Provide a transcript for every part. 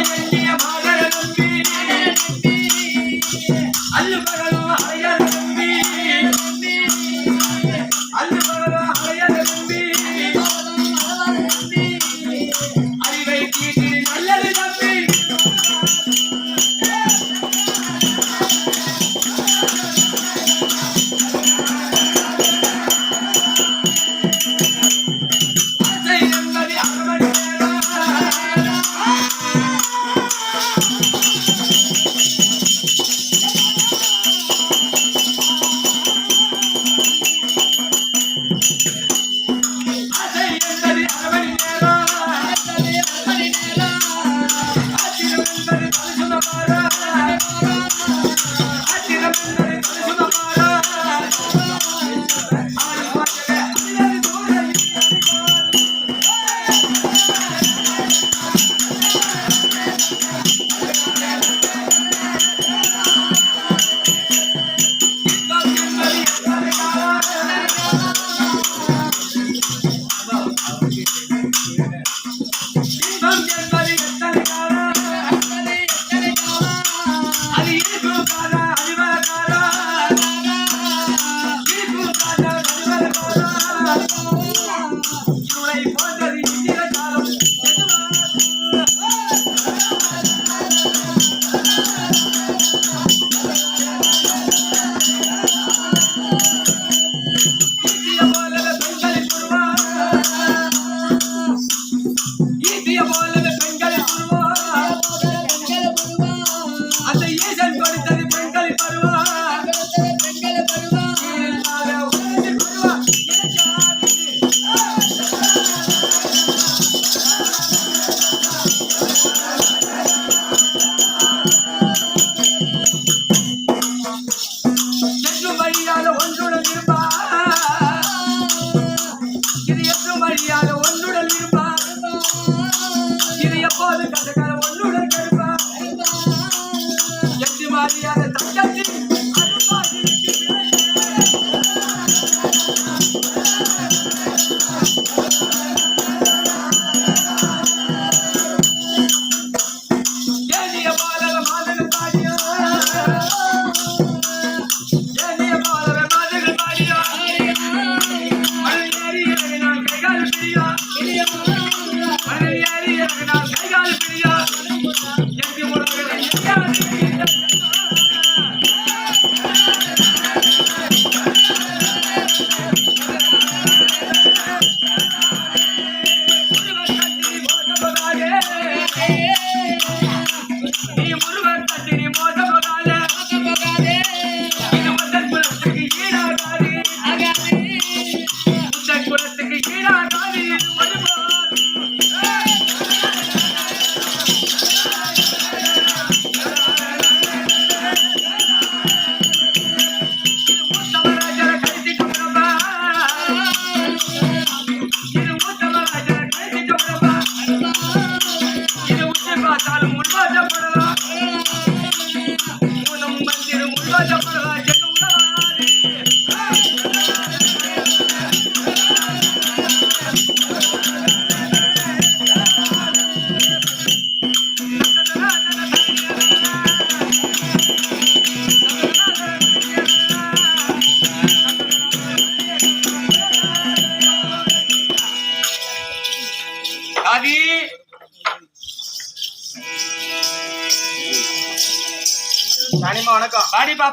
அழகிய எண்ணிய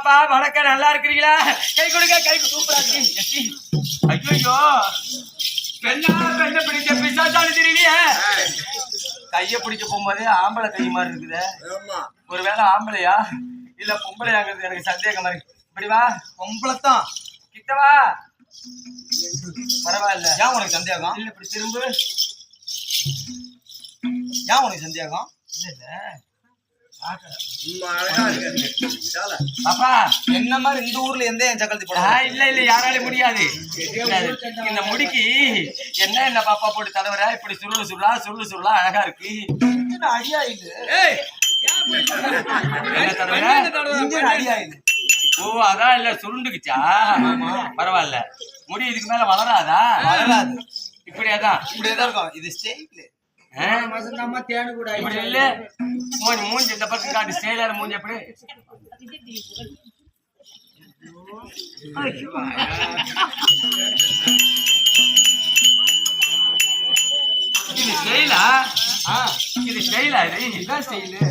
வாடி பாப்பா வணக்கம். நல்லா இருக்கிறீங்களா? கை கொடுங்க கை சூப்பரா ஐயோ பெண்ணா பெண்ணை பிடிச்ச பிசாசாலு தெரியலையே கைய பிடிக்க போகும்போது ஆம்பளை கை மாதிரி இருக்குது. ஒருவேளை ஆம்பளையா? இல்ல பொம்பளையாங்கிறது எனக்கு சந்தேகமா இருக்கு இப்படி வா. பொம்பளைத்தான். கிட்ட வா. பரவாயில்ல. ஏன் உனக்கு சந்தேகம்? இல்ல இப்படி திரும்ப. ஏன் உனக்கு சந்தேகம்? இல்ல இல்ல. பாப்பா என்ன மாதிரி இந்த ஊர்ல எந்த என் சக்கரத்தி ஆ, போட இல்ல இல்ல யாராலையும் முடியாது. இந்த முடிக்கு என்ன என்ன பாப்பா போட்டு தடவரா இப்படி சுருளு சுருளா சுருளு சுருளா அழகா இருக்கு. அடியா இன்ஜின் அடியா இது ஓ அதான் இல்ல சுருண்டுக்குச்சா? பரவாயில்ல. முடி இதுக்கு மேல வளராதா? வளராது. இப்படியாதான். இப்படியே தான் இருக்கும். இது ஸ்டேட்ல ஆ? இப்படி இல்ல. மூஞ்சி மூஞ்சி இந்த பக்கம் காட்டு. ஸ்டைலான மூஞ்சி எப்படி? இது ஸ்டைலா? ஆ இது ஸ்டைலா இது? இதான் ஸ்டைலு?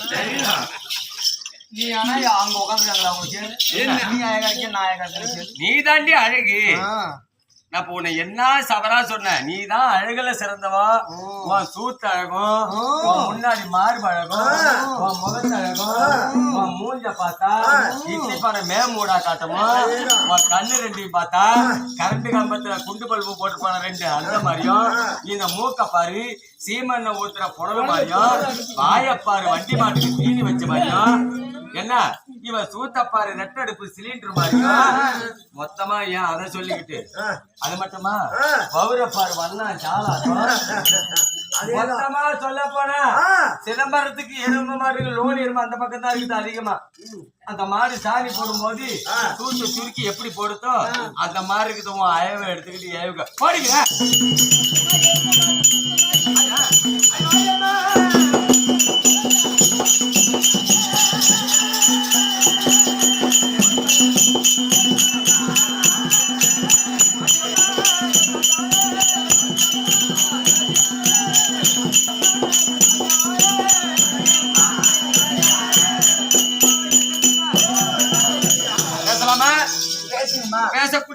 ஸ்டைலா? நீ ஆனா அங்க உட்காந்துருக்காங்களா உங்களுக்கு நீ அழகா இருக்கிய நான் அழகா இருக்கேன் நீ தாண்டி அழகு. நான் இப்ப உன்னை என்ன சவரா சொன்னேன்? நீ தான் அழகுல சிறந்தவா? உன் சூத்து அழகும். உன் முன்னாடி மார்பு அழகும். உன் முகத்து அழகும். உன் மூஞ்ச பார்த்தா இட்லி பானை மேமூடா காட்டமா? உன் கண்ணு ரெண்டையும் பார்த்தா கரண்ட் கம்பத்துல குண்டு பல்பு போட்டு போன ரெண்டு அந்த மாதிரியும். இந்த மூக்க பாரு சீமண்ண ஊத்துற புடவை மாதிரியும் வாயப்பாரு வண்டி மாட்டுக்கு தீனி வச்ச மாதிரியும். என்ன? இவன் சூத்தப்பாரு ரெட்டடுப்பு சிலிண்டர் மாதிரியும் மொத்தமா ஏன் அதை சொல்லிக்கிட்டு? அது மட்டுமா? பௌரப்பாரு வண்ணா ஜாலாட்டம் மொத்தமா சொல்ல போனா சிதம்பரத்துக்கு எருமை மாடுகள் லோன் எருமை அந்த பக்கம் தான் இருக்குது அதிகமா. அந்த மாடு சாணி போடும்போது தூத்து சுருக்கி எப்படி போடுதோ அந்த மாதிரி இருக்குது. உன் அயவை எடுத்துக்கிட்டு ஏவுக. போடுங்க.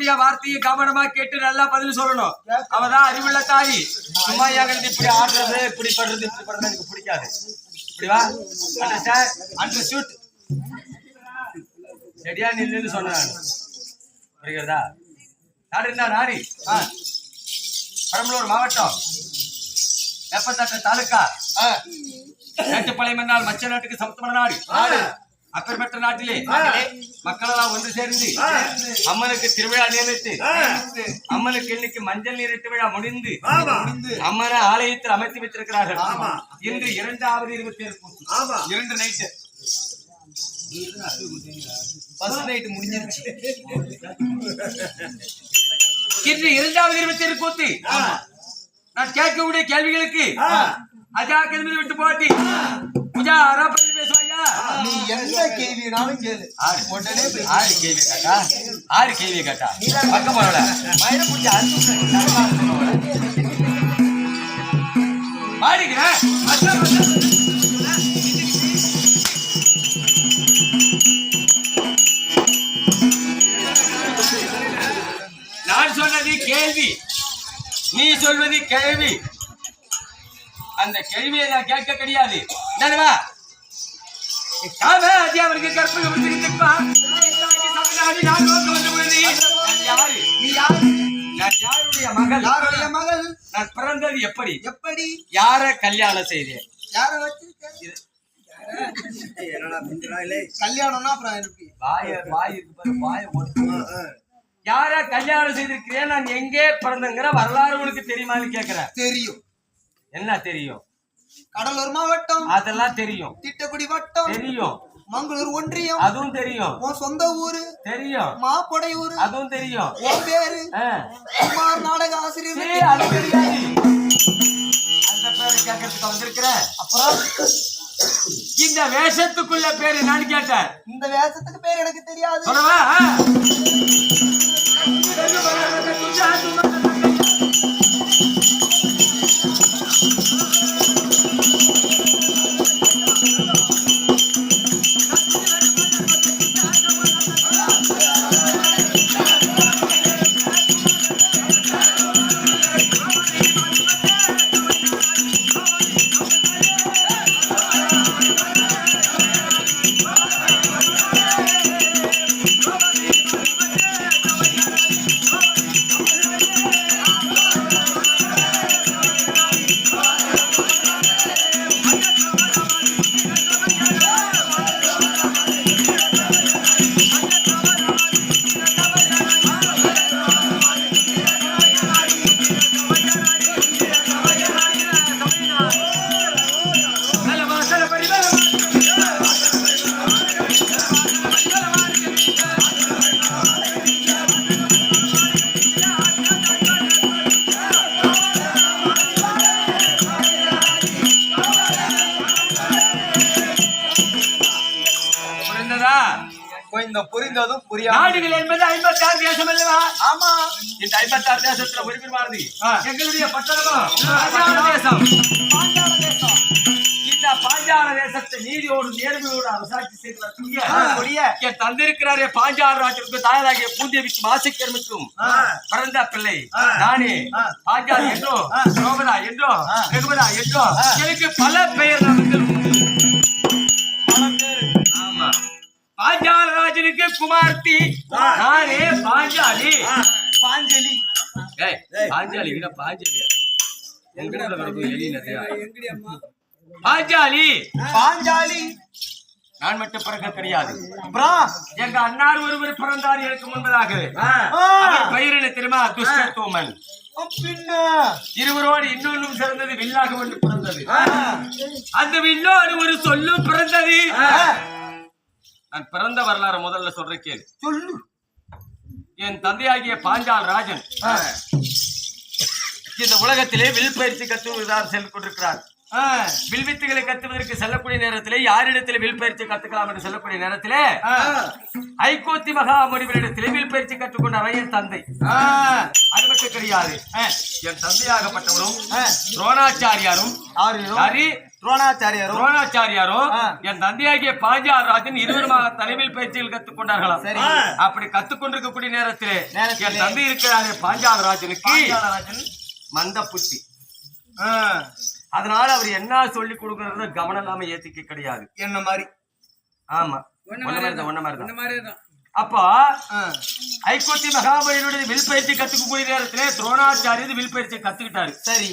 பேசக்கூடிய வார்த்தையை கவனமா கேட்டு நல்லா பதில் சொல்லணும். அவதான் அறிவுள்ள தாய். சும்மா ஏகந்து இப்படி ஆடுறது இப்படி படுறது இப்படி படுறது எனக்கு பிடிக்காது. இப்படி வா. சார் அண்டர் ஷூட் சரியா நில்லுன்னு சொன்னேன். புரிகிறதா நாடு என்ன நாடி பெரம்பலூர் மாவட்டம். வெப்பத்தட்ட தாலுக்கா. மேட்டுப்பாளையம் என்றால் மச்ச நாட்டுக்கு சமத்துவமான நாடு. அப்பேற்பட்ட நாட்டிலே மக்களெல்லாம் ஒன்று சேர்ந்து அம்மனுக்கு திருவிழா நியமித்து அம்மனுக்கு இன்னைக்கு மஞ்சள் நீரிட்டு விழா முடிந்து அம்மனை ஆலயத்தில் அமைத்து வைத்திருக்கிறார்கள். இன்று இரண்டாவது இருபத்தி ஏழு இரண்டு நைட்டு ஃபர்ஸ்ட் நைட் முடிஞ்சிருச்சு. இன்று இரண்டாவது இருபத்தி ஏழு கூத்து நான் கேட்கக்கூடிய கேள்விகளுக்கு அஜா கிளம்பி விட்டு போட்டி பூஜா நீ எந்த கேள்வினாலும் கேளு. ஆறு. உடனே ஆறு கேள்வி கேட்டா? ஆறு கேள்வி கேட்டா? பக்கம் போறவள. மயில புடிச்சு அறுத்து மாடிக்கிறேன். நான் சொன்னது கேள்வி. நீ சொல்வது கேள்வி. அந்த கேள்வியை நான் கேட்க கிடையாது. என்னவா காமாதி அவருக்கு கற்பனை யாரு? நீ யாரு? நான் யாருடைய மகள்? யாருடைய மகள்? நான் பிறந்தது எப்படி? எப்படி? யார கல்யாணம் செய்தேன்? யார வச்சிருக்க? கல்யாணம்னா அப்புறம் இருக்கு வாய வாய் இருக்கு பாரு வாய ஒட்டு யார கல்யாணம் செய்திருக்கிறேன்? நான் எங்கே பிறந்தங்கிற வரலாறு உனக்கு தெரியுமான்னு கேக்குறேன் தெரியும். என்ன தெரியும்? கடலூர் மாவட்டம் அதெல்லாம் தெரியும். திட்டக்குடி வட்டம் தெரியும். மங்களூர் ஒன்றியம் அதுவும் தெரியும். உன் சொந்த ஊரு தெரியும். மாப்படை ஊரு அதுவும் தெரியும். உன் பேரு. குமார் நாடக சரி, ஆசிரியர் அது தெரியாது. அந்த பேரை கேட்கறதுக்கு வந்திருக்கிறேன் அப்புறம்? இந்த வேஷத்துக்குள்ள பேரு நான் கேட்டேன் இந்த வேஷத்துக்கு பேர் எனக்கு தெரியாது. சொல்லவா? ஐம்பத்தாறு தேசம் அல்லவா ஆமா. இந்த ஐம்பத்தாறு தேசத்துல உறுப்பினமானது எங்களுடைய பட்டணமும் பாஞ்சால தேசம். இந்த பாஞ்சால தேசத்தை நீதியோடு நேர்மையோடு அரசாட்சி செய்து வரக்கூடிய தந்திருக்கிறாரே பாஞ்சால ராஜனுக்கு தாயராகிய பூந்தேவிக்கும் ஆசைக்கர்மிக்கும் பிறந்த பிள்ளை. நானே பாஞ்சால் என்றோ ரோமதா என்றோ என்றோ எனக்கு பல பெயர். ஆமா பாஞ்சால ராஜனுக்கு குமார்த்தி நானே பாஞ்சாலி. பாஞ்சலி. ஏய் பாஞ்சாலி விட பாஞ்சாலி? எலி நிறையா. பாஞ்சாலி. பாஞ்சாலி. நான் மட்டும் பிறக்க கிடையாது அப்புறம்? எங்க அன்னார் ஒருவர் பிறந்தார் எனக்கு முன்பதாக. பெயர் என்ன தெரியுமா? துஷ்டத்தோமன். இருவரோடு இன்னொன்னும் சிறந்தது வில்லாக ஒன்று பிறந்தது. அந்த வில்லோடு ஒரு சொல்லும் பிறந்தது. நான் பிறந்த வரலாறு முதல்ல சொல்ற கேளு. சொல்லு. என் தந்தையாகிய பாஞ்சால் ராஜன் இந்த உலகத்திலே வில் பயிற்சி கத்துவதார் சென்று கொண்டிருக்கிறார். வில் வித்துகளை கத்துவதற்கு செல்லக்கூடிய நேரத்திலே யாரிடத்திலே வில் பயிற்சி கத்துக்கலாம் என்று சொல்லக்கூடிய நேரத்திலே ஐகோத்தி மகா முடிவரிடத்திலே வில் பயிற்சி கற்றுக்கொண்டார் என் தந்தை. அது மட்டும் கிடையாது என் தந்தையாகப்பட்டவரும் துரோணாச்சாரியாரும் யாரு? துரோணாச்சாரியரும் துரோணாச்சாரியாரும் ஆ. என் தந்தையாகிய பாஞ்சால் ராஜன் இருவருமாக தலைமையில் பயிற்சிகள் கத்துக்கொண்டார்களாம். சரி. அப்படி கத்துக்கொண்டிருக்கக்கூடிய நேரத்திலே நேரத்திலே. என் தந்தை இருக்கிறாரே பாஞ்சால ராஜனுக்கு மந்த புத்தி அதனால அவர் என்ன சொல்லி கொடுக்கறத கவனம் இல்லாம ஏத்திக்க கிடையாது. என்ன மாதிரி? ஆமா. ஒன்ன மாதிரி தான். அப்போ ஆ. ஐகோத்தி மகாபலியுடைய வில் பயிற்சி கத்துக்கக்கூடிய நேரத்திலே துரோணாச்சாரியர் வில் பயிற்சி கத்துக்கிட்டாரு. சரி.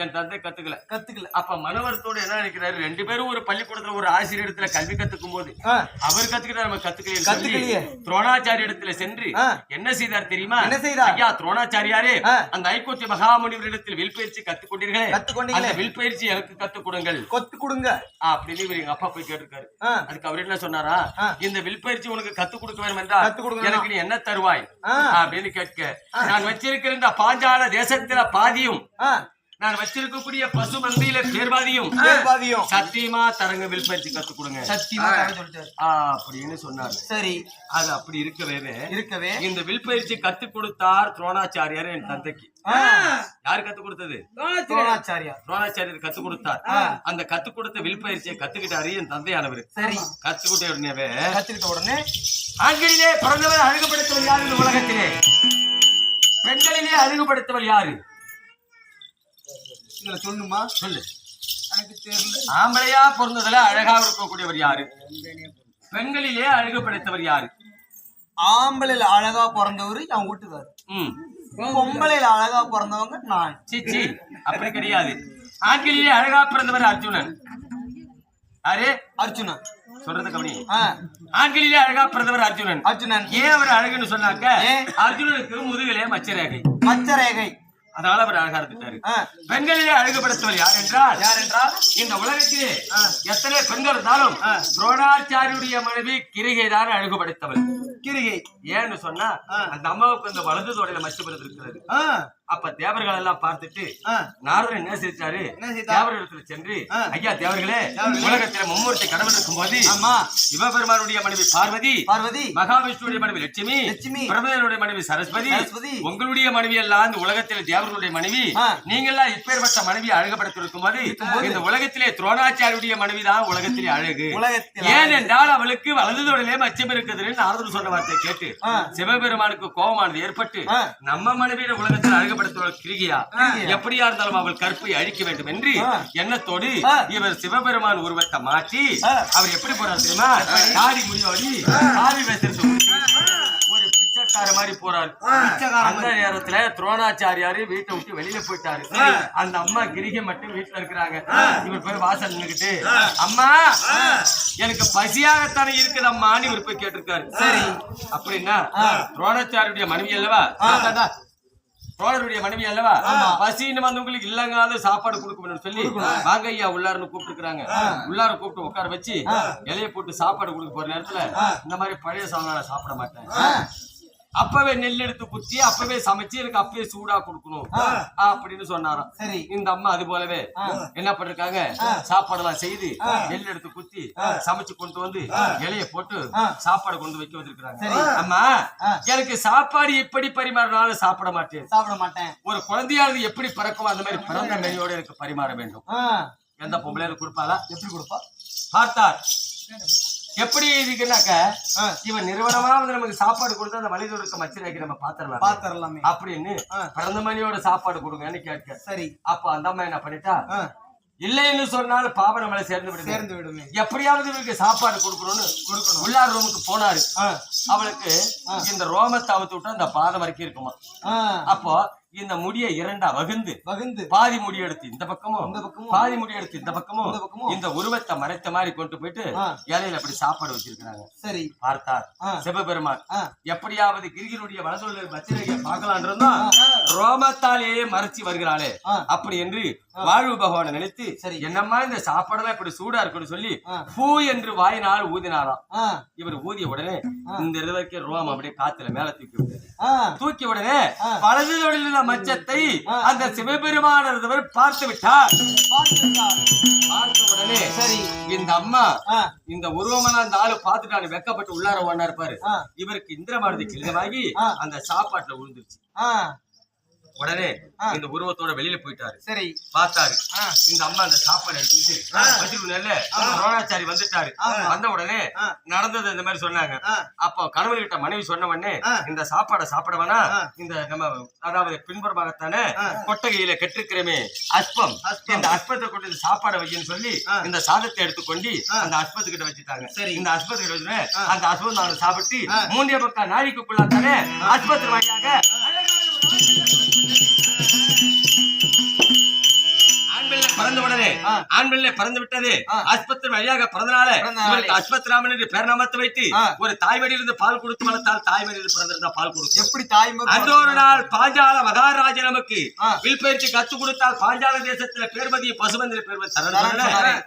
என் தந்தை கத்துக்கல கத்துக்கல அப்ப மனவரத்தோட என்ன நினைக்கிறாரு ரெண்டு பேரும் ஒரு பள்ளிக்கூடத்துல ஒரு ஆசிரியர் இடத்துல கல்வி கத்துக்கும் போது. அவர் கத்துக்கிட்டா நம்ம கத்துக்கலையே கத்துக்கலையே. துரோணாச்சாரிய இடத்துல சென்று. என்ன செய்தார் தெரியுமா என்ன செய்தார்? ஐயா துரோணாச்சாரியாரே. அந்த ஐக்கோத்திய மகாமுனிவரிடத்தில் வில் பயிற்சி கத்துக்கொண்டீர்களே கத்துக்கொண்டீங்களே. அந்த வில் பயிற்சி எனக்கு கத்துக் கொடுங்கள் கொத்து கொடுங்க அப்படின்னு இவர் எங்க அப்பா போய் கேட்டிருக்காரு. அதுக்கு அவர் என்ன சொன்னாரா. இந்த வில் பயிற்சி உனக்கு கத்துக் கொடுக்க வேண்டும் என்றால் கத்துக் கொடுக்கணும். எனக்கு நீ என்ன தருவாய். அப்படின்னு கேட்க நான் வச்சிருக்கிற இந்த பாஞ்சால தேசத்துல பாதியும். நான் வச்சிருக்கக்கூடிய பசு மந்தையில பேர்வாதியும் பேர்பாதியும் சத்தியமா தரங்க வில்பயிற்சி கத்து கொடுங்க. சத்தியமா அப்படின்னு சொன்னார். சரி. அது அப்படி இருக்கவே. இருக்கவே. இந்த வில்பயிற்சி கத்து கொடுத்தார் துரோணாச்சாரியார் என் தந்தைக்கு. யார் கத்து கொடுத்தது? துரோணாச்சாரியா துரோணாச்சாரியர். கத்து கொடுத்தார். அந்த கத்து கொடுத்த வில்பயிற்சியை கத்துக்கிட்டாரு என் தந்தையானவர். சரி. கத்துக்கிட்ட உடனேவே கத்துக்கிட்ட உடனே ஆண்களிலே பிறந்தவர் அழகுபடுத்தவர் யாரு இந்த உலகத்திலே? பெண்களிலே அழகுபடுத்தவர் யாரு? இதுல சொல்லுமா? சொல்லு. எனக்கு தெரியல. ஆம்பளையா பிறந்ததுல அழகா இருக்கக்கூடியவர் யாரு? பெண்களிலே அழகு படைத்தவர் யாரு? ஆம்பளையில அழகா பிறந்தவரு என் வீட்டுக்காரு. ம். பொம்பளையில அழகா பிறந்தவங்க நான். சிச்சி அப்படி கிடையாது. ஆண்களிலே அழகா பிறந்தவர் அர்ஜுனன். யாரு? அர்ஜுனன். சொல்றது கவனி ஆ, ஆண்களிலே அழகா பிறந்தவர் அர்ஜுனன். அர்ஜுனன். ஏன் அவர் அழகுன்னு சொன்னாக்க? அர்ஜுனனுக்கு முதுகிலே மச்சரேகை. மச்சரேகை. அதனால அவர் அழகா இருந்துட்டாரு. பெண்களிலே அழகுபடுத்தவர் யார் என்றால் யார் என்றால் இந்த உலகத்திலே எத்தனை பெண்கள் இருந்தாலும் துரோணாச்சாரியுடைய மனைவி கிரிகை தான் அழகுபடுத்தவள். கிரிகை. ஏன்னு சொன்னா அந்த அம்மாவுக்கு இந்த வலது தோடையில மச்சப்படுத்து இருக்கிறது ஆ, அப்ப தேவர்கள் எல்லாம் பார்த்துட்டு ஆ, நாரதன் என்ன செய்தார்? தேவர் இடத்துல சென்று. ஐயா தேவர்களே உலகத்தில மும்மூர்த்தி கடவுள் இருக்கும்போது ஆமா சிவபெருமானுடைய மனைவி பார்வதி பார்வதி மகாவிஷ்ணுடைய மனைவி லட்சுமி லட்சுமி. பிரபதனுடைய மனைவி சரஸ்வதி. உங்களுடைய மனைவி எல்லாம் இந்த உலகத்தில் தேவர்களுடைய மனைவி ஆ. நீங்கெல்லாம் இப்பேற்பட்ட மனைவி அழகுபடுத்தி இருக்கும்போது இந்த உலகத்திலே துரோணாச்சாரியுடைய மனைவி தான் உலகத்திலே அழகு உலகத்தில் ஏனென்றால் அவளுக்கு வலது தோடிலே மச்சம் இருக்குதுன்னு நாரதர் சொன்ன வார்த்தை கேட்டு. சிவபெருமானுக்கு கோபமானது ஏற்பட்டு. நம்ம மனைவியிட உலகத்தில் அழகுபடுத்துவள் கிரிகியா? கிரிகியா. எப்படியா இருந்தாலும் அவள் கற்பை அழிக்க வேண்டும் என்று. எண்ணத்தோடு. இவர் சிவபெருமான் உருவத்தை மாற்றி. அவர் எப்படி போறார் தெரியுமா? தாடி முடியோடி வச்சிருக்க ஒரு பிச்சைக்கார மாதிரி போறாரு. அந்த நேரத்துல துரோணாச்சாரியாரு வீட்டை விட்டு வெளியில போயிட்டாரு. அந்த அம்மா கிரிகை மட்டும் வீட்டுல இருக்கிறாங்க. இவர் போய் வாசல் நின்னுக்கிட்டு அம்மா எனக்கு பசியாகத்தானே இருக்குது அம்மான்னு இவர் போய் கேட்டிருக்காரு. சரி. அப்படின்னா துரோணாச்சாரியுடைய மனைவி அல்லவா? தோழருடைய மனைவி அல்லவா? பசின்னு வந்தவங்களுக்கு இல்லங்காத சாப்பாடு கொடுக்கணும்னு சொல்லி வாங்க ஐயா உள்ளாருன்னு கூப்பிட்டுருக்காங்க உள்ளார கூப்பிட்டு உட்கார வச்சு இலைய போட்டு சாப்பாடு கொடுக்க போற நேரத்துல இந்த மாதிரி பழைய சாதம் நான் சாப்பிட மாட்டேன். அப்பவே நெல் எடுத்து குத்தி அப்பவே சமைச்சு எனக்கு அப்பவே சூடா கொடுக்கணும். அப்படின்னு சொன்னாராம். சரி. இந்த அம்மா அது போலவே என்ன பண்ணிருக்காங்க சாப்பாடெல்லாம் செய்து நெல் எடுத்து குத்தி சமைச்சு கொண்டு வந்து இலைய போட்டு சாப்பாடு கொண்டு வைக்க வந்திருக்காங்க அம்மா எனக்கு சாப்பாடு எப்படி பரிமாறினாலும் சாப்பிட மாட்டேன். சாப்பிட மாட்டேன். ஒரு குழந்தையானது எப்படி பிறக்கும் அந்த மாதிரி பிறந்த மெனியோட எனக்கு பரிமாற வேண்டும். எந்த பொம்பளையாரு கொடுப்பாளா? எப்படி கொடுப்பா? பார்த்தார். எப்படி இருக்குன்னாக்க ஆ. இவன் நிறுவனமா வந்து நமக்கு சாப்பாடு கொடுத்து அந்த வழியில் இருக்க மச்சிரைக்கு நம்ம பாத்திரலாம். பாத்திரலாமே. அப்படின்னு பிறந்த மணியோட சாப்பாடு கொடுங்கன்னு கேட்க. சரி. அப்ப அந்த அம்மா என்ன பண்ணிட்டா இல்லைன்னு சொன்னால் பாவ நம்மளை சேர்ந்து விடுங்க சேர்ந்து விடுமே. எப்படியாவது இவருக்கு சாப்பாடு கொடுக்கணும்னு கொடுக்கணும். உள்ளார் ரூமுக்கு போனாரு. அவளுக்கு இந்த ரோமத்தை அவுத்து விட்டு அந்த பாதம் வரைக்கும் இருக்குமா? அப்போ இந்த முடியை இரண்டா வகுந்து வகுந்து. பாதி முடி எடுத்து இந்த பக்கமும் இந்த பக்கமும் பாதி முடி எடுத்து இந்த பக்கமும் இந்த பக்கமும் இந்த உருவத்தை மறைத்த மாதிரி கொண்டு போயிட்டு. இலையில அப்படி சாப்பாடு வச்சிருக்காங்க சரி. பார்த்தார். சிவபெருமான் எப்படியாவது கிரிகினுடைய வலதுள்ள பத்திரிகை பார்க்கலாம் இருந்தோம் ரோமத்தாலேயே மறைச்சு வருகிறாளே. அப்படி என்று வாழ்வு பகவானை நினைத்து சரி. என்னம்மா இந்த சாப்பாடெல்லாம் இப்படி சூடா இருக்குன்னு சொல்லி. பூ என்று வாயினால் ஊதினாராம். இவர் ஊதிய உடனே இந்த இது வரைக்கும் ரோமம் அப்படியே காத்துல மேல தூக்கி விட்டது. ஆ, தூக்கி உடனே. வலது தொழிலுள்ள மச்சத்தை. அந்த சிவபெருமானவர் பார்த்து விட்டார். பார்த்த உடனே சரி. இந்த அம்மா இந்த உருவமெல்லாம் அந்த ஆளு வெக்கப்பட்டு உள்ளார ஒண்ணா இருப்பாரு இவருக்கு இந்திரமானது கிழவாகி ஆ. அந்த சாப்பாட்டுல விழுந்துருச்சு உடனே. இந்த உருவத்தோட வெளியில போயிட்டாரு சரி பார்த்தாரு இந்த அம்மா அந்த சாப்பாடு எடுத்துக்கிட்டு வச்சிருக்கல துரோணாச்சாரி வந்துட்டாரு வந்த உடனே. நடந்தது இந்த மாதிரி சொன்னாங்க அப்போ கணவர் கிட்ட மனைவி சொன்ன உடனே. இந்த சாப்பாடை சாப்பிட வேணா. இந்த நம்ம அதாவது பின்புறமாகத்தானே. கொட்டகையில கெட்டிருக்கிறமே அஸ்பம். இந்த அஸ்பத்தை கொண்டு இந்த சாப்பாடை வைன்னு சொல்லி. இந்த சாதத்தை எடுத்துக்கொண்டு. அந்த அஸ்பத்துக்கிட்ட வச்சுட்டாங்க சரி. இந்த அஸ்பத்துக்கிட்ட வச்சுட்டு ஆ. அந்த அஸ்பம் நான் சாப்பிட்டு. மூண்டிய பக்கம் நாழிக்குள்ளாத்தானே அஸ்பத்தின் வழியாக Thank you. பிறந்த உடனே ஆ. ஆண் பிள்ளை பிறந்து விட்டது. ஆஸ்பத்திரி வழியாக பிறந்தனால. இவருக்கு அஸ்பத்ராமன் என்று நாமத்தை வைத்து. ஒரு தாய்வடியிலிருந்து பால் கொடுத்து வளர்த்தால் தாய்வடியில் பால் கொடுக்கும் எப்படி நாள் பாஞ்சால மகாராஜ நமக்கு ஆ. வில் பயிற்சி கத்து கொடுத்தால் பாஞ்சால தேசத்துல பேர்மதிய பசுமந்திர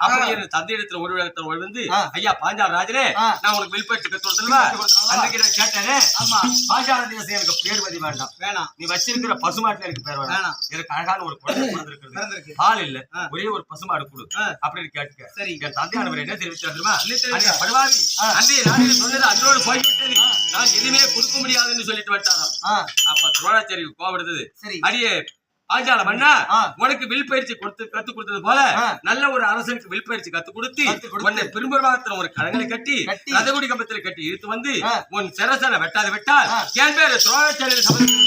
அப்படி என் தந்தையிடத்துல ஒரு இடத்துல விழுந்து ஆ. ஐயா பாஞ்சால ராஜனே. நான் உனக்கு வில் பயிற்சி கத்து நான் கேட்டேனே ஆமா பாஞ்சால தேசம் எனக்கு பேர்மதி வேண்டாம் வேணாம் நீ வச்சிருக்கிற பசுமாட்டுல எனக்கு பேர் வேணாம். எனக்கு அழகான ஒரு குழந்தை பிறந்திருக்கிறது பிறந்திருக்கு. பால் இல்ல. ஒரே ஒரு பசுமாடு கொடு. அப்படின்னு கேட்டுக்க சரி. தந்தையானவர் என்ன தெரிவிச்சார் தெரியுமா என்ன தெரிவிச்சார்? அன்றைய படுவாவி. அன்றைய நாளில் சொன்னது அன்றோடு போய்விட்டது. நான் எதுவுமே கொடுக்க முடியாதுன்னு சொல்லிட்டு விட்டாராம் அப்ப துரோணாச்சாரி கோவப்படுது சரி அடியே பாஞ்சால மன்னா. உனக்கு வில் பயிற்சி கொடுத்து கத்து கொடுத்தது போல. நல்ல ஒரு அரசனுக்கு வில் பயிற்சி கத்து கொடுத்து. உன்னை பெரும்பருவாகத்துல ஒரு கலங்களை கட்டி. ரதகுடி கம்பத்துல கட்டி இழுத்து வந்து. உன் சிரசனை வெட்டாது விட்டால். என் பேரு துரோணாச்சாரிய அப்படி இருக்கக்கூடிய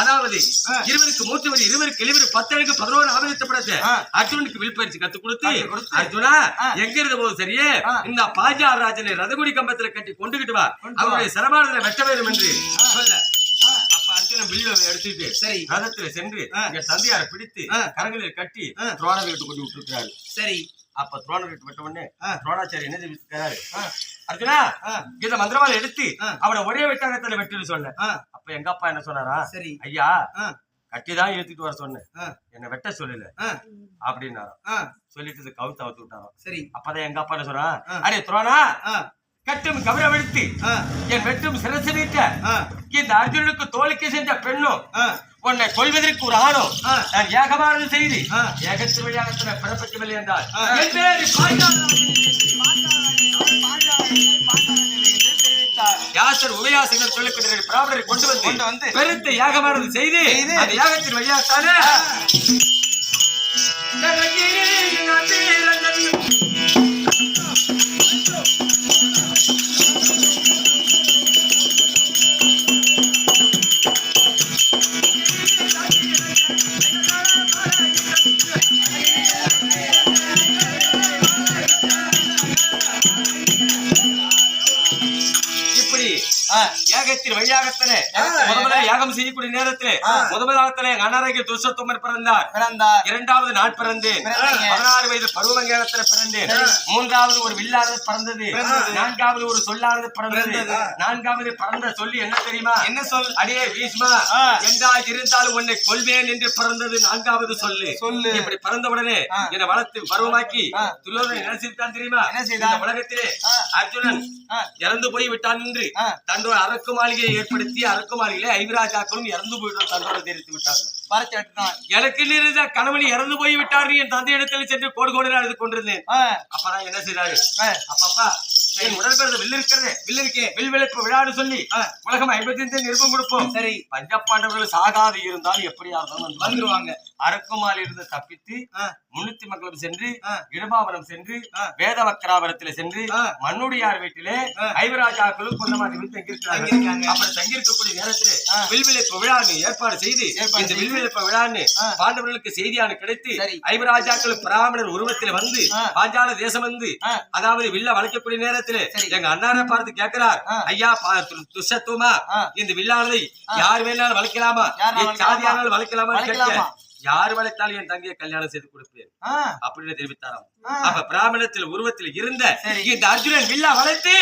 அதாவது. இருவருக்கு மூத்தவர் இருவருக்கு எழுவர் பத்தனுக்கு பதினோரு ஆபரித்தப்படத்தை ஆ. அர்ஜுனுக்கு வில் பயிற்சி கத்து கொடுத்து. அர்ஜுனா. எங்க இருந்த போது சரியே. இந்த பாஞ்சால ராஜனை ரதகுடி கம்பத்துல கட்டி கொண்டுகிட்டு வா. அவருடைய சிரமானதுல வெட்ட வேண்டும் என்று. சொல்ல எடுத்துட்டு சரி ரதத்துல சென்று தந்தையாரை பிடித்து. கரங்களில் கட்டி. துரோண வீட்டு கொண்டு விட்டுருக்காரு சரி அப்ப துரோண வீட்டு விட்ட உடனே. துரோணாச்சாரி என்ன தெரிவிக்கிறாரு. அர்ஜுனா. இந்த மந்திரவாளை எடுத்து. அவனை ஒரே வெட்டாகத்துல வெட்டுன்னு சொன்ன அப்ப எங்க அப்பா என்ன சொன்னாரா? சரி. ஐயா. கட்டிதான் ஏத்திட்டு வர சொன்னேன். என்ன வெட்ட சொல்லல. ஆ. சொல்லிட்டு கவுத்து அவுத்து விட்டாராம். சரி. அப்பதான் எங்க அப்பா என்ன சொன்னா. அரே துரோணா! ஆ. கட்டும் கவரவெடுத்து ஆ. என் வெட்டும் சிரசு நீட்ட இந்த அர்ஜுனுக்கு தோலுக்கு செஞ்ச பெண்ணும் உன்னை கொள்வதற்கு ஒரு ஆணும். நான் ஏகமானது செய்து. ஏகத்து வழியாக பிறப்பட்டு என்றால். யாசர் உபயாசகர் சொல்லக்கூடிய பிராமணரை கொண்டு வந்து கொண்டு வந்து பெருத்த யாகமானது செய்து அந்த யாகத்தின் வழியாகத்தானே இப்படி ஆ யாகத்தின் வழியாகத்தானே ஆ. முதல்ல யாகம் செய்யக்கூடிய நேரத்திலே ஆ. முதலாகத்திலே அனாரோக்கிய துஷத்துமர் பிறந்தார் பிறந்தார் இரண்டாவது பிறந்தேன் பிறந்தீங்க. பதினாறு வயது பருவமங்கலத்துல பிறந்தேன். மூன்றாவது ஒரு வில்லானது பிறந்தது. நான்காவது ஒரு சொல்லானது பிறந்தது. நான்காவது பிறந்த சொல்லி என்ன தெரியுமா என்ன சொல் அடியே பீஷ்மா ஆ. என்றா இருந்தாலும் உன்னை கொள்வேன் என்று பிறந்தது நான்காவது சொல்லு சொல்லு. இப்படி பிறந்த உடனே. என்னை வளர்த்து பருவமாக்கி ஆ. துரியோதனன் என்ன செய்தான் தெரியுமா என்ன செய்தான்? இந்த உலகத்திலே. அர்ஜுனன் இறந்து போய் விட்டான் என்று. தன்னோட அரக்கு மாளிகையை ஏற்படுத்தி அரக்கு மாளிகையிலே ஐவராஜாக்களும் இறந்து போயிட்டோம் தன்னோட தெரிவித்து விட்டார்கள் எனக்கு இருந்த கணவன் இறந்து போய் விட்டார் என் தந்தை இடத்தில் சென்று கோடு கோடு அழுது கொண்டிருந்தேன். அப்பதான் என்ன செய்தாரு? அப்பப்பா என் உடல் பிறந்த வில் இருக்கிறது வில் இருக்கே வில் விளைப்பு விழான்னு சொல்லி. உலகம் ஐம்பத்தி அஞ்சு நிருபம் கொடுப்போம் சரி பஞ்சப்பாண்டவர்கள் சாகாது இருந்தால் எப்படியா இருந்தாலும் வந்து வந்துருவாங்க அரக்குமால் இருந்து தப்பித்து முன்னூத்தி மக்களும் சென்று. இடபாவனம் சென்று ஆ. வேதவக்கராபுரத்தில் சென்று. மண்ணுடையார் வீட்டிலே. ஐவராஜாக்களும் கொண்டமாதி வில் தங்கியிருக்கிறாங்க. அப்படி தங்கியிருக்கக்கூடிய நேரத்திலே ஆ. வில்விளைப்பு விழான்னு ஏற்பாடு செய்து இந்த. வில்விளைப்பு விழான்னு. பாண்டவர்களுக்கு செய்தியான கிடைத்து. ஐவராஜாக்கள் பிராமணர் உருவத்தில் வந்து. பாஞ்சால தேசம் வந்து. அதாவது வில்ல வளைக்கக்கூடிய நேரத்திலே சரி. எங்க அண்ணாரை பார்த்து கேட்கிறார். ஐயா பா- து- துஷத்துவமா ஆ. இந்த வில்லானதை. யார் வேணாலும் வளைக்கலாமா சாதியானாலும் வளைக்கலாமா வளைக்கலாமா? யார் வளைத்தாலும் என் தங்கையை கல்யாணம் செய்து கொடுப்பேன் அப்படின்னு தெரிவித்தாராம். அப்ப பிராமணத்தில் உருவத்தில் இருந்த. இந்த அர்ஜுனன் வில்லா வளைத்து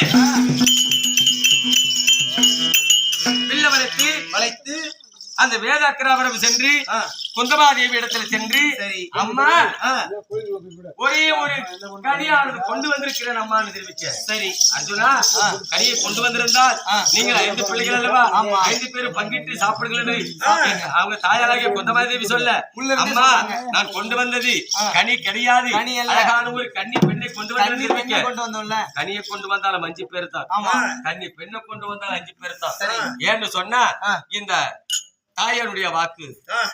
வில்ல வளைத்து வளைத்து அந்த வேதாக்கிராபுரம் சென்று ஆ. குந்தமாதேவி இடத்துல சென்று அம்மா ஒரே ஒரு கனியானது கொண்டு வந்திருக்கிறேன் அம்மான்னு தெரிவிக்க சரி. அர்ஜுனா கனியை கொண்டு வந்திருந்தால். நீங்கள் ஐந்து பிள்ளைகள் அல்லவா? ஆமா. ஐந்து பேரும் பங்கிட்டு சாப்பிடுங்கள் என்று அவங்க தாயாராகிய குந்தமாதேவி சொல்ல அம்மா. நான் கொண்டு வந்தது. கனி கிடையாது. கனி அல்ல. அழகான ஒரு கன்னி பெண்ணை கொண்டு வந்து கொண்டு வந்தோம்ல. கனியை கொண்டு வந்தாலும் அஞ்சு பேர் தான். ஆமா. கன்னி பெண்ணை கொண்டு வந்தாலும் அஞ்சு பேர் தான். ஏன்னு சொன்னா. இந்த தாயாருடைய வாக்கு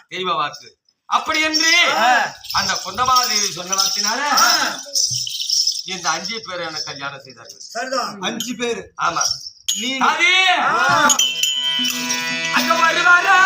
தெய்வ வாக்கு. அப்படி என்று. அந்த குந்தமாதேவி சொன்ன வாக்கினால இந்த அஞ்சு பேர் எனக்கு கல்யாணம் செய்தார்கள். அஞ்சு பேரு. ஆமா. நீ அது அங்க வருவாரா?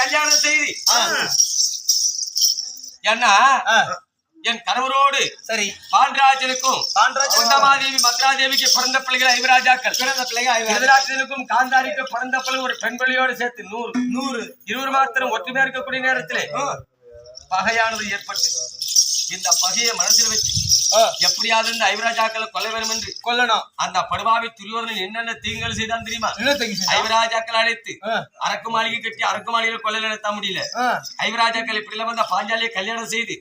கல்யாணம் செய்து. ஏன்னா என் கணவரோடு சரி. பாண்டராஜனுக்கும் பாண்டராஜன். குந்தமாதேவி மத்ராதேவிக்கு பிறந்த பிள்ளைகள் ஐவராஜாக்கள். பிறந்த பிள்ளைங்க ஐவர். எதிராஜனுக்கும் காந்தாரிக்கு பிறந்த பிள்ளை ஒரு பெண் பிள்ளையோடு சேர்த்து நூறு. நூறு. இருவர் மாத்திரம் ஒற்றுமையா இருக்கக்கூடிய நேரத்திலே பகையானது ஏற்பட்டு இந்த பகையை மனசில் வச்சு எப்படியாவது இந்த ஐவராஜாக்களை கொல்ல வேண்டும் என்று கொல்லணும் அந்த படுபாவி துரியோதனன் என்னென்ன தீங்குகள் செய்தான் தெரியுமா. ஐவராஜாக்கள் அழைத்து அரக்கு மாளிகை கட்டி அரக்கு மாளிகையில கொல்ல நடத்த முடியல ஐவராஜாக்கள் இப்படி வந்த பாஞ்சாலியை கல்யாணம் செய்து.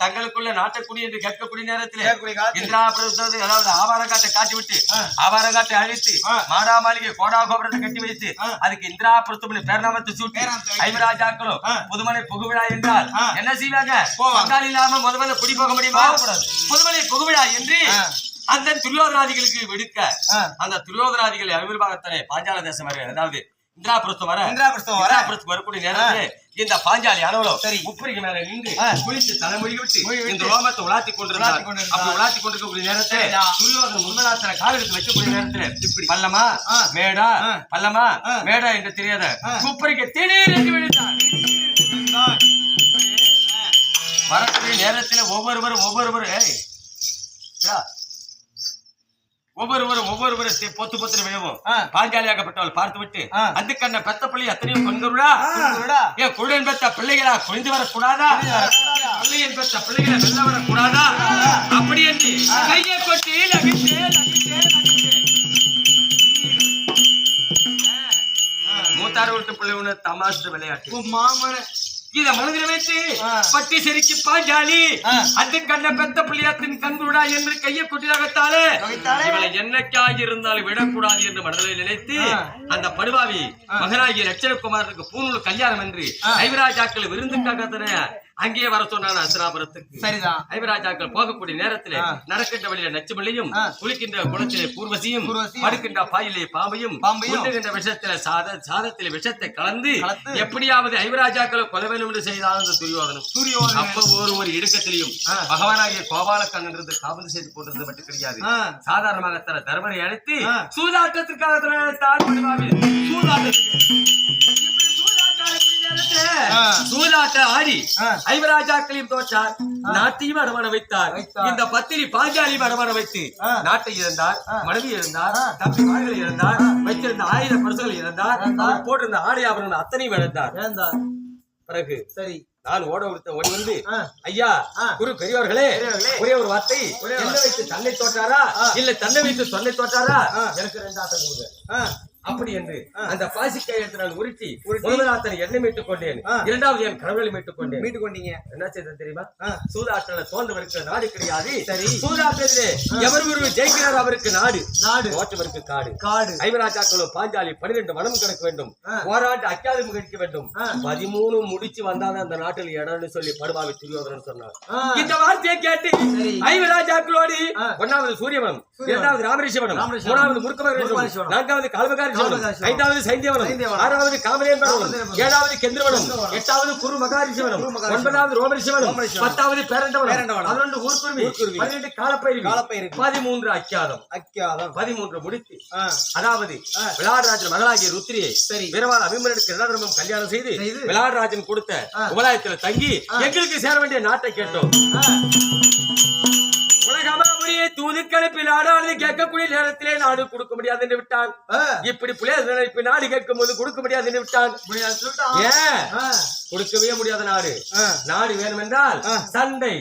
தங்களுக்குள்ள நாட்டக்குடி என்று கேட்கக்கூடிய நேரத்திலே காலத்தில் இந்திராபுரத்தை அதாவது ஆபாரங்காட்டை காட்டி விட்டு ஆ. ஆபாரங்காட்டை அழித்து. மாடா மாளிகை கோடா கோபுரத்தை கட்டி வைத்து. அதுக்கு இந்திராபுரத்து பேர்நாமத்தை சூட்டி. ஐவராஜாக்களும். புதுமனை புகுவிழா என்றால். என்ன செய்வாங்க. பங்காளி இல்லாம முத முதல்ல குடி போக முடியுமா போகக்கூடாது. புதுமனை புகுவிழா என்று. அந்த துரியோதனாதிகளுக்கு விடுக்க. அந்த துரியோதனாதிகள் அவிர்வாகத்தனை பாஞ்சால தேசம் வர அதாவது இந்திராபுரத்து வர இந்திராபுரத்தம் வர இந்திராபுரத்துக்கு வரக்கூடிய நேரத்திலே இந்த பாஞ்சாலி அனவலம் சரி. உப்பரிக்கு மேல நின்று. குளித்து தலைமொழி விட்டு. இந்த ரோமத்தை உலாத்தி கொண்டிருந்தார். அப்படி உலாத்தி கொண்டிருக்கக்கூடிய நேரத்தில். துரியோதன முன்மலாத்தனை காலெடுத்து வைக்கக்கூடிய நேரத்தில் இப்படி. பல்லமா. மேடா. பல்லமா. மேடா என்று தெரியாத. உப்பரிக்க திடீர் என்று விழுந்தார் வரக்கூடிய நேரத்தில் ஒவ்வொருவரும் ஒவ்வொருவரும். ஒவ்வொருவரும் ஒவ்வொருவரும் பொத்து பொத்து விழவும். பாஞ்சாலியாகப்பட்டவள் பார்த்து விட்டு. அந்த கண்ண பெத்த பிள்ளை எத்தனையும் கொண்டுடா கொண்டுவிடா. ஏன் குழுடன் பெத்த பிள்ளைகளா குழிந்து வரக்கூடாதா? பிள்ளையின் பெத்த பிள்ளைகளை வெல்ல வரக்கூடாதா? அப்படி என்று கையை கொட்டி விட்டு பிள்ளை ஒண்ணு தமாசு விளையாட்டு. மாமன இத மனதில் வைத்து. பட்டி செருக்கி பாஞ்சாலி கண்ண பெத்த பிள்ளையாத்தின் கண்குடா என்று கையை கொட்டி நகைத்தாலே நகைத்தாளே. இவளை என்னைக்காக இருந்தாலும் விடக்கூடாது என்று மனதில் நினைத்து. அந்த படுவாவி ஆ. மகனாகிய லட்சணகுமாரனுக்கு பூநூல் கல்யாணம் என்று. ஐவராஜாக்கள் விருந்துக்காக அங்கேயே வர சொன்னான் அசுராபுரத்துக்கு சரிதான் ஐவராஜாக்கள் போகக்கூடிய நேரத்திலே. நடக்கின்ற வழியில நச்சுமல்லியும். குளிக்கின்ற குளத்திலே பூர்வசியும் படுக்கின்ற பாயிலே பாம்பையும் விஷத்தில சாத சாதத்திலே விஷத்தை கலந்து எப்படியாவது ஐவராஜாக்களை கொலை வேண்டும் என்று செய்தால் அந்த துரியோதனம் சூரியோதனன். அப்ப ஒரு ஒரு இடுக்கத்திலையும். பகவானாகிய கோபாலக்கண்ணன் இருந்து காவல் செய்து போன்றது மட்டும் கிடையாது. சாதாரணமாக தர தர்மனை அழைத்து. சூதாட்டத்திற்காக தான் சூதாட்ட ஆடி. ஐவராஜாக்களையும் தோற்றார் நாட்டையும் அடமான வைத்தார். இந்த பத்திரி பாஞ்சாலியும் அடமான வைத்து. நாட்டை இழந்தார். மனைவி இழந்தார். தம்பி மகள்களை இழந்தார் வைத்திருந்த ஆயுத பரிசுகளை இழந்தார். அவர் போட்டிருந்த ஆடை ஆபரணங்கள் அத்தனையும் இழந்தார் பிறகு சரி நான் ஓட ஒருத்த ஓடி வந்து. ஐயா. குரு பெரியவர்களே. ஒரே ஒரு வார்த்தை என்ன. வைத்து தன்னை தோற்றாரா. இல்ல தன்னை வைத்து தொன்னை தோற்றாரா. எனக்கு ரெண்டு ஆட்டம் கொடுங்க அப்படி என்று. அந்த பாசிக்கை எடுத்து நான் உருட்டி. முதலாத்தனை எண்ணெய் மீட்டுக் கொண்டேன். இரண்டாவது என் கடவுளை மீட்டுக் கொண்டேன் மீட்டு கொண்டீங்க என்ன செய்தது தெரியுமா. சூதாட்டல சோர்ந்தவருக்கு நாடு கிடையாது சரி. சூதாட்டத்திலே எவர் ஒருவர் ஜெயிக்கிறார் அவருக்கு நாடு நாடு தோற்றவருக்கு காடு காடு ஐவராஜாக்களும் பாஞ்சாலி பன்னிரண்டு மனம் கணக்க வேண்டும். போராட்டு அக்காதம் கழிக்க வேண்டும். பதிமூணு முடிச்சு வந்தாதான் அந்த நாட்டில் இடம்னு சொல்லி படுபாவி துரியோதனன் சொன்னார். இந்த வார்த்தையை கேட்டு. ஐவராஜாக்களோடு. ஒன்னாவது சூரியவனம். இரண்டாவது ராமரிஷவனம். மூணாவது முருக்கமகரிஷவனம். நான்காவது காலமகாரிஷவனம் காலமகாரிஷவனம். ஐந்தாவது சைந்தியவனம். ஆறாவது காமதேவனம். ஏழாவது கெந்திரவனம். எட்டாவது குரு மகாரிஷவனம் குரு மகாரிஷவனம். ஒன்பதாவது ரோமரிஷவனம். பத்தாவது பேரண்டவனம். பதினொன்று ஊர்க்குருவி. பன்னிரண்டு காலப்பயிர் காலப்பயிறு. பதிமூன்று அக்கியாதம் அக்கியாதம் பதிமூன்று முடித்து அதாவது. விளாடராஜன் மகளாகிய ருத்ரியை சரி. வீரவாள் அபிமனுக்கு இரண்டாயிரம் கல்யாணம் செய்து. விளாடராஜன் கொடுத்த. உபலாயத்துல தங்கி. எங்களுக்கு சேர வேண்டிய நாட்டை கேட்டோம் தூதுக்கணிப்பு நாடானது கேட்கக்கூடிய நேரத்திலே நாடு கொடுக்க முடியாது என்று விட்டான். இப்படி புலிய நினைப்பு நாடு கேட்கும் போது கொடுக்க முடியாது என்று விட்டான். ஏன்? கொடுக்கவே முடியாத நாடு. நாடு வேணும் என்றால் ஆ. சண்டை.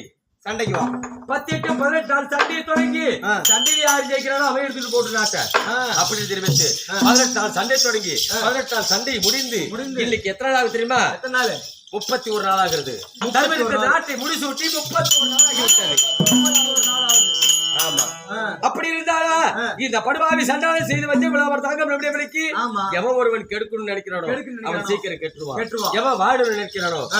சண்டைக்கு வா. பத்து எட்டு பதினெட்டு நாள் சண்டையை தொடங்கி. சண்டையில் யார் ஜெயிக்கிறானோ அவன் எடுத்துட்டு போட்டு நாட்டை அப்படி தெரிவித்து பதினெட்டு நாள் சண்டை தொடங்கி பதினெட்டு நாள் சண்டை முடிந்து. இன்னைக்கு எத்தனை நாள் தெரியுமா? எத்தனை நாள்? முப்பத்தி ஒரு நாள் ஆகிறது. நாட்டை முடிசூட்டி முப்பத்தி ஒரு நாள் ஆகிவிட்டது. அப்படி இருந்தாலா. இந்த படுபாவி சண்டாலை செய்து வச்சு விளம்பரம் தாங்க விலைக்கு ஆமா. எவன் ஒருவன் கெடுக்கணும்னு நினைக்கிறானோ? கெடுக்கணும்னு அவன். சீக்கிரம் கெட்டுருவான். எவன் வாடணும்னு நினைக்கிறானோ?